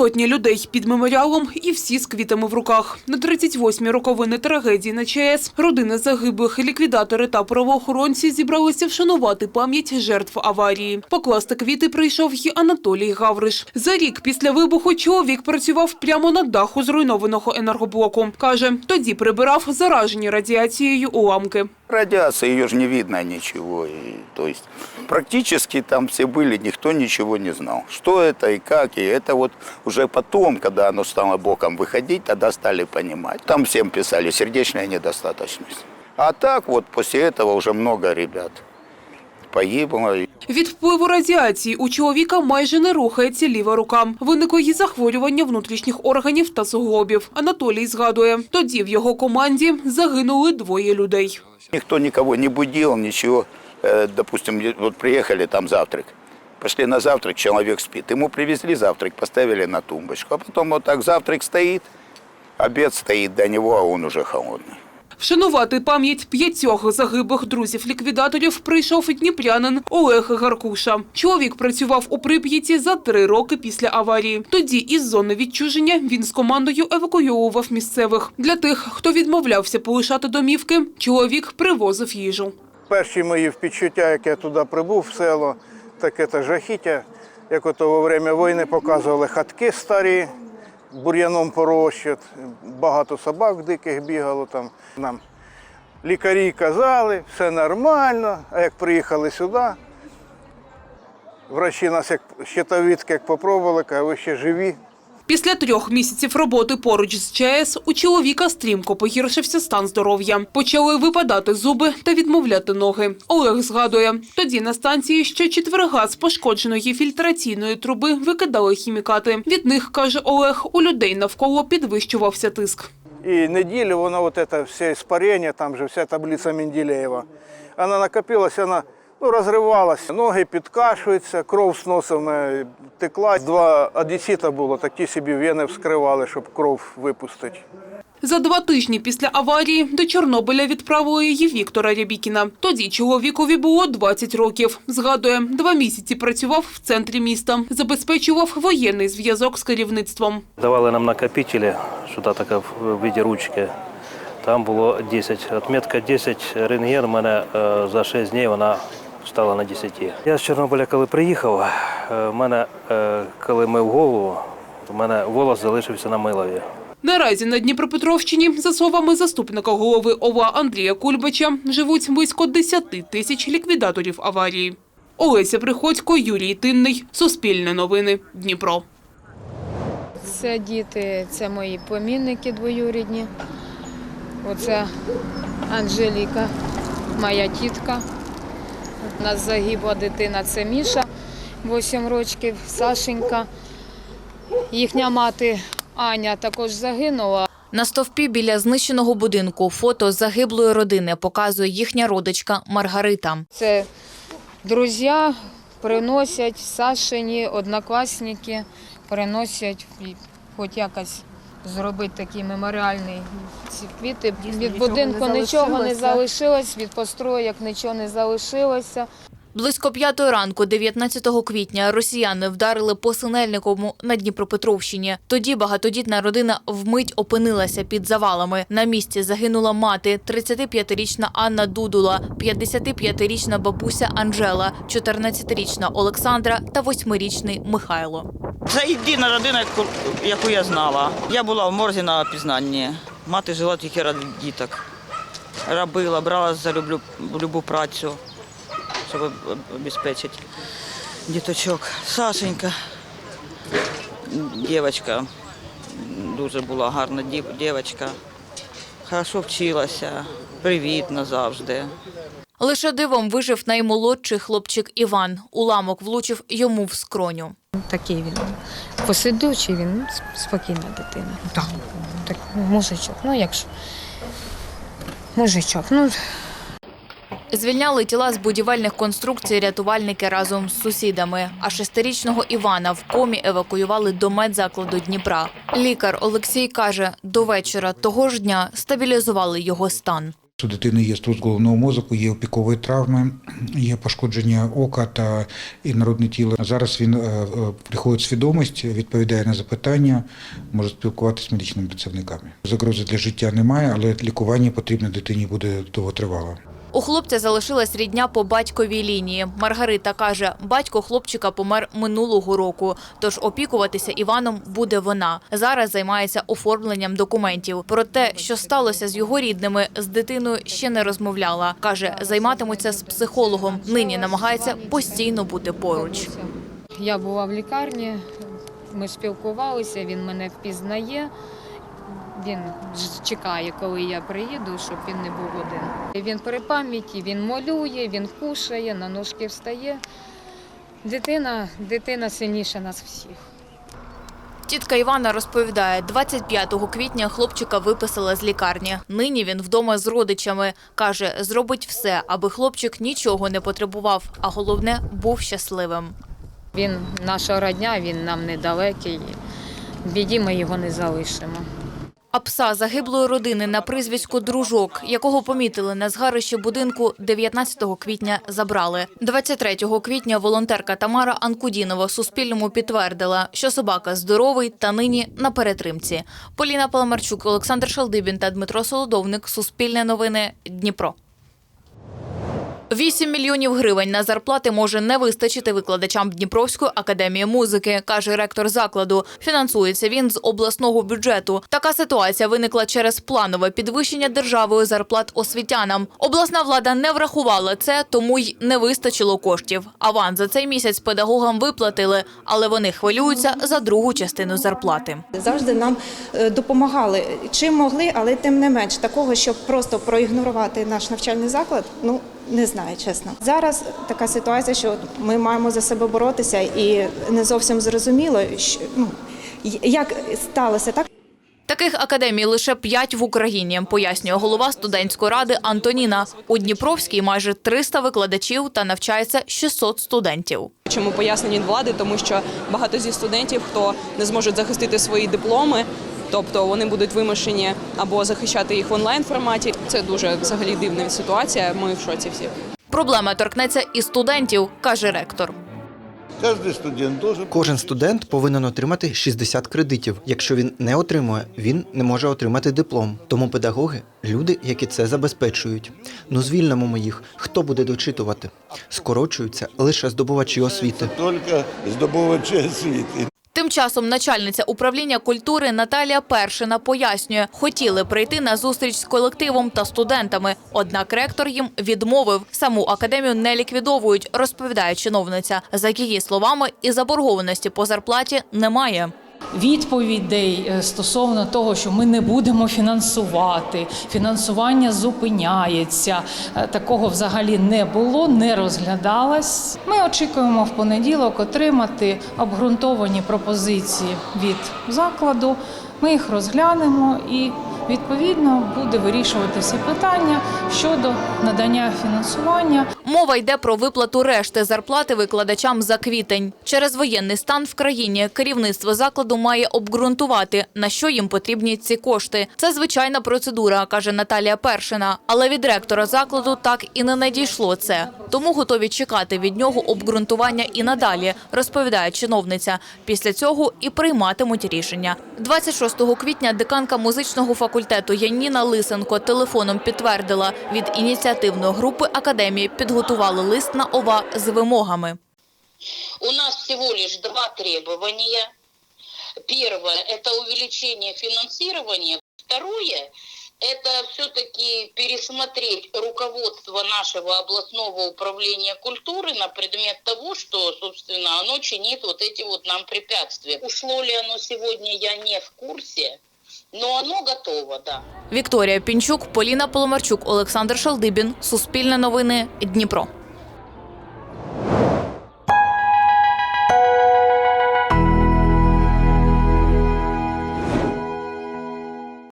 Сотні людей під меморіалом і всі з квітами в руках. На 38-й роковини трагедії на ЧАЕС родини загиблих, ліквідатори та правоохоронці зібралися вшанувати пам'ять жертв аварії. Покласти квіти прийшов і Анатолій Гавриш. За рік після вибуху чоловік працював прямо на даху зруйнованого енергоблоку. Каже, тоді прибирав заражені радіацією уламки Радиация, ее же не видно ничего. И, то есть практически там все были, никто ничего не знал. Что это и как. И это вот уже потом, когда оно стало боком выходить, тогда стали понимать. Там всем писали сердечная недостаточность. А так вот после этого уже много ребят погибло. Від впливу радіації у чоловіка майже не рухається ліва рука. Виникло й захворювання внутрішніх органів та суглобів. Анатолій згадує, тоді в його команді загинули двоє людей. Никто никого не будил, ничего. Э, Допустим, вот приехали там завтрак. Пошли на завтрак, человек спит. Ему привезли завтрак, поставили на тумбочку. А потом вот так завтрак стоит, обед стоит до него, а он уже холодный. Вшанувати пам'ять п'ятьох загиблих друзів-ліквідаторів прийшов дніпрянин Олег Гаркуша. Чоловік працював у Прип'яті за три роки після аварії. Тоді із зони відчуження він з командою евакуйовував місцевих. Для тих, хто відмовлявся полишати домівки, чоловік привозив їжу. Перші мої впечуття, як я туди прибув в село, таке та жахіття. Як ото во время війни показували хатки старі, бур'яном порощать, багато собак диких бігало там. Нам лікарі казали, все нормально, а як приїхали сюди, врачі нас як щитовідки як попробували, кажуть, ви ще живі. Після трьох місяців роботи поруч з ЧАЕС у чоловіка стрімко погіршився стан здоров'я. Почали випадати зуби та відмовляти ноги. Олег згадує, тоді на станції ще четверга з пошкодженої фільтраційної труби викидали хімікати. Від них, каже Олег, у людей навколо підвищувався тиск. И неделю воно вот это все испарение, там же вся таблица Менделеева, она накопилась, она ну, разривалась, ноги підкашуються, кров з носом текла. Два одесіта було, такі собі вени вскривали, щоб кров випустити. За два тижні після аварії до Чорнобиля відправили її Віктора Рябікіна. Тоді чоловікові було 20 років. Згадує, два місяці працював в центрі міста, забезпечував воєнний зв'язок з керівництвом. Давали нам накопителі, сюди така в виді ручки. Там було 10. Отметка 10, рентген у мене е, за 6 днів вона стала на 10. Я з Чорнобиля, коли приїхав, е, в мене, е, коли мив голову, у мене волос залишився на милові. Наразі на Дніпропетровщині, за словами заступника голови ОВА Андрія Кульбача, живуть близько 10 тисяч ліквідаторів аварії. Олеся Приходько, Юрій Тинний. Суспільне новини. Дніпро. Це діти, це мої племінники двоюрідні. Оце Анжеліка, моя тітка. У нас загибла дитина, це Міша, 8 років, Сашенька. Їхня мати Аня також загинула. На стовпі біля знищеного будинку фото загиблої родини показує їхня родичка Маргарита. Це друзі приносять Сашині, однокласники приносять хоч якось зробити такий меморіальний ці квіти. Від будинку нічого не залишилось, від построєк нічого не залишилося. Близько п'ятої ранку, 19 квітня, росіяни вдарили по Синельниковому на Дніпропетровщині. Тоді багатодітна родина вмить опинилася під завалами. На місці загинула мати, 35-річна Анна Дудула, 55-річна бабуся Анжела, 14-річна Олександра та 8-річний Михайло. Це єдина родина, яку- я знала. Я була в морзі на опізнанні. Мати жила тільки ради діток. Робила, брала за люблю, любу працю, щоб обезпечити діточок. Сашенька, дівчинка, дуже була гарна дівчинка. Хорошо вчилася, привітна завжди. Лише дивом вижив наймолодший хлопчик Іван. Уламок влучив йому в скроню. Такий він посидючий, він спокійна дитина. Так. так мужичок, ну як ж. Мужичок, ну Звільняли тіла з будівельних конструкцій рятувальники разом з сусідами. А шестирічного Івана в комі евакуювали до медзакладу Дніпра. Лікар Олексій каже, до вечора того ж дня стабілізували його стан. У дитини є струс головного мозку, є опікові травми, є пошкодження ока та інородне тіло. Зараз він е, е, приходить свідомість, відповідає на запитання, може спілкуватися з медичними працівниками. Загрози для життя немає, але лікування потрібно дитині буде довготривало. У хлопця залишилась рідня по батьковій лінії. Маргарита каже, батько хлопчика помер минулого року, тож опікуватися Іваном буде вона. Зараз займається оформленням документів. Про те, що сталося з його рідними, з дитиною ще не розмовляла. Каже, займатимуться з психологом. Нині намагається постійно бути поруч. Я була в лікарні, ми спілкувалися, він мене впізнає. Він чекає, коли я приїду, щоб він не був один. Він при пам'яті, він малює, він кушає, на ножки встає. Дитина, дитина сильніша нас всіх. Тітка Івана розповідає, 25 квітня хлопчика виписала з лікарні. Нині він вдома з родичами. Каже, зробить все, аби хлопчик нічого не потребував, а головне був щасливим. Він наша родня, він нам недалекий. В біді ми його не залишимо. А пса загиблої родини на прізвисько Дружок, якого помітили на згарищі будинку 19 квітня, забрали. 23 квітня волонтерка Тамара Анкудінова Суспільному підтвердила, що собака здоровий та нині на перетримці. Поліна Паламарчук, Олександр Шалдибін та Дмитро Солодовник. Суспільне новини. Дніпро. 8 мільйонів гривень на зарплати може не вистачити викладачам Дніпровської академії музики, каже ректор закладу. Фінансується він з обласного бюджету. Така ситуація виникла через планове підвищення державою зарплат освітянам. Обласна влада не врахувала це, тому й не вистачило коштів. Аванс за цей місяць педагогам виплатили, але вони хвилюються за другу частину зарплати. Завжди нам е, допомагали чим могли, але тим не менш такого, щоб просто проігнорувати наш навчальний заклад, ну не знаю, чесно. Зараз така ситуація, що ми маємо за себе боротися, і не зовсім зрозуміло, що, ну, як сталося так. Таких академій лише п'ять в Україні, пояснює голова студентської ради Антоніна. У Дніпровській майже 300 викладачів та навчається 600 студентів. Чому пояснення від влади? Тому що багато зі студентів, хто не зможуть захистити свої дипломи, тобто вони будуть вимушені або захищати їх в онлайн форматі. Це дуже взагалі дивна ситуація. Ми в шоці всі. Проблема торкнеться і студентів, каже ректор. Кожен студент повинен отримати 60 кредитів. Якщо він не отримує, він не може отримати диплом. Тому педагоги люди, які це забезпечують. Ну звільнимо ми їх. Хто буде дочитувати? Скорочуються лише здобувачі освіти. только здобувачі освіти. Часом начальниця управління культури Наталія Першина пояснює, хотіли прийти на зустріч з колективом та студентами. Однак ректор їм відмовив. Саму академію не ліквідовують, розповідає чиновниця. За її словами, і заборгованості по зарплаті немає. Відповідей е, стосовно того, що ми не будемо фінансувати, фінансування зупиняється. Е, Такого взагалі не було, не розглядалось. Ми очікуємо в понеділок отримати обґрунтовані пропозиції від закладу. Ми їх розглянемо і відповідно буде вирішувати всі питання щодо надання фінансування. Мова йде про виплату решти зарплати викладачам за квітень. Через воєнний стан в країні керівництво закладу має обґрунтувати, на що їм потрібні ці кошти. Це звичайна процедура, каже Наталія Першина. Але від ректора закладу так і не надійшло це. Тому готові чекати від нього обґрунтування і надалі, розповідає чиновниця. Після цього і прийматимуть рішення. 26 квітня деканка музичного факультету Яніна Лисенко телефоном підтвердила, від ініціативної групи академії підготували лист на ОВА з вимогами. У нас всего лишь два требования. Первое – это увеличение финансирования. Второе – это все-таки пересмотреть руководство нашего областного управления культуры на предмет того, что, собственно, оно чинит вот эти вот нам препятствия. Ушло ли оно сегодня, я не в курсе, но оно готово, да. Вікторія Пінчук, Поліна Поломарчук, Олександр Шалдибін. Суспільне новини. Дніпро.